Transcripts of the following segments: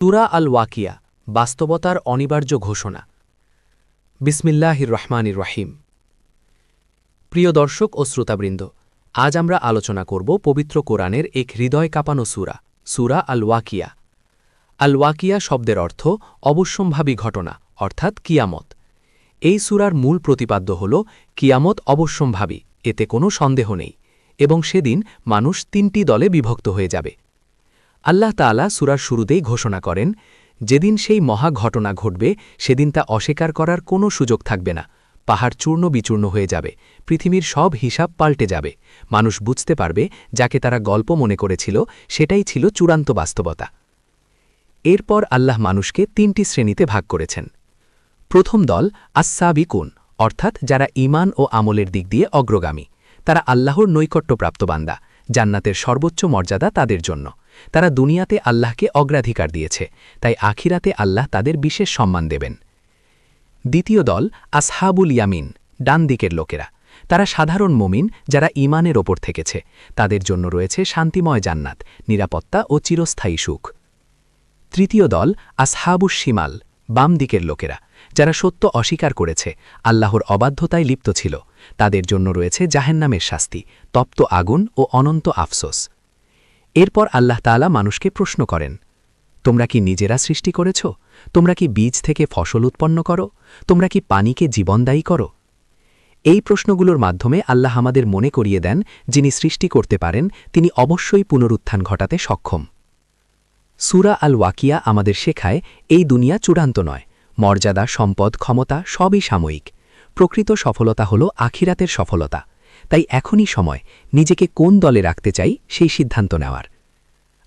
তুরা আল ওয়াকিয়া বাস্তবতার অনিবার্য ঘোষণা। বিসমিল্লাহির রহমানির রহিম। প্রিয় দর্শক ও শ্রোতাবৃন্দ, আজ আমরা আলোচনা করব পবিত্র কোরআনের এক হৃদয় কাঁপানো সুরা সুরা আল ওয়াকিয়া আল ওয়াকিয়া শব্দের অর্থ অবশ্যম্ভাবী ঘটনা, অর্থাৎ কিয়ামত। এই সুরার মূল প্রতিপাদ্য হল, কিয়ামত অবশ্যম্ভাবী, এতে কোনো সন্দেহ নেই, এবং সেদিন মানুষ তিনটি দলে বিভক্ত হয়ে যাবে। আল্লাহ তাআলা সুরার শুরুতেই ঘোষণা করেন, যেদিন সেই মহা ঘটনা ঘটবে, সেদিন তা অস্বীকার করার কোনো সুযোগ থাকবে না। পাহাড় চূর্ণ বিচূর্ণ হয়ে যাবে, পৃথিবীর সব হিসাব পাল্টে যাবে। মানুষ বুঝতে পারবে, যাকে তারা গল্প মনে করেছিল, সেটাই ছিল চূড়ান্ত বাস্তবতা। এরপর আল্লাহ মানুষকে তিনটি শ্রেণীতে ভাগ করেছেন। প্রথম দল আসাবিকুন অর্থাৎ যারা ঈমান ও আমলের দিক দিয়ে অগ্রগামী। তারা আল্লাহর নৈকট্যপ্রাপ্ত বান্দা, জান্নাতের সর্বোচ্চ মর্যাদা তাদের জন্য। তারা দুনিয়াতে আল্লাহকে অগ্রাধিকার দিয়েছে, তাই আখিরাতে আল্লাহ তাদের বিশেষ সম্মান দেবেন। দ্বিতীয় দল, আসহাবুল ইয়ামিন, ডান দিকের লোকেরা। তারা সাধারণ মমিন যারা ঈমানের ওপর থেকেছে। তাদের জন্য রয়েছে শান্তিময় জান্নাত, নিরাপত্তা ও চিরস্থায়ী সুখ। তৃতীয় দল, আসহাবুস শিমাল, বাম দিকের লোকেরা। যারা সত্য অস্বীকার করেছে, আল্লাহর অবাধ্যতায় লিপ্ত ছিল। তাদের জন্য রয়েছে জাহেন্নামের শাস্তি, তপ্ত আগুন ও অনন্ত আফসোস। এরপর আল্লাহ তাআলা মানুষকে প্রশ্ন করেন, তোমরা কি নিজেরা সৃষ্টি করেছ? তোমরা কি বীজ থেকে ফসল উৎপন্ন করো? তোমরা কি পানিকে জীবনদায়ী করো? এই প্রশ্নগুলোর মাধ্যমে আল্লাহ আমাদের মনে করিয়ে দেন, যিনি সৃষ্টি করতে পারেন, তিনি অবশ্যই পুনরুত্থান ঘটাতে সক্ষম। সুরা আল ওয়াকিয়া আমাদের শেখায়, এই দুনিয়া চূড়ান্ত নয়, মর্যাদা, সম্পদ, ক্ষমতা সবই সাময়িক। প্রকৃত সফলতা হল আখিরাতের সফলতা। তাই এখনই সময় নিজেকে কোন দলে রাখতে চাই সেই সিদ্ধান্ত নেওয়ার।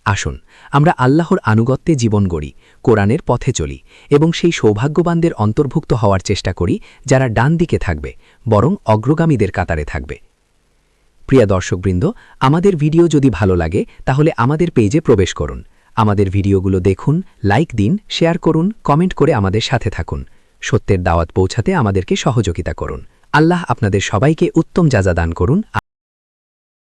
আসুন, আমরা আল্লাহর আনুগত্যে জীবন গড়ি, কোরআনের পথে চলি এবং সেই সৌভাগ্যবানদের অন্তর্ভুক্ত হওয়ার চেষ্টা করি যারা ডান দিকে থাকবে, বরং অগ্রগামীদের কাতারে থাকবে। প্রিয় দর্শকবৃন্দ, আমাদের ভিডিও যদি ভালো লাগে, তাহলে আমাদের পেজে প্রবেশ করুন। আমাদের ভিডিওগুলো দেখুন, লাইক দিন, শেয়ার করুন, কমেন্ট করে আমাদের সাথে থাকুন। সত্যের দাওয়াত পৌঁছাতে আমাদেরকে সহযোগিতা করুন। আল্লাহ আপনাদের সবাইকে উত্তম যাজা দান করুন।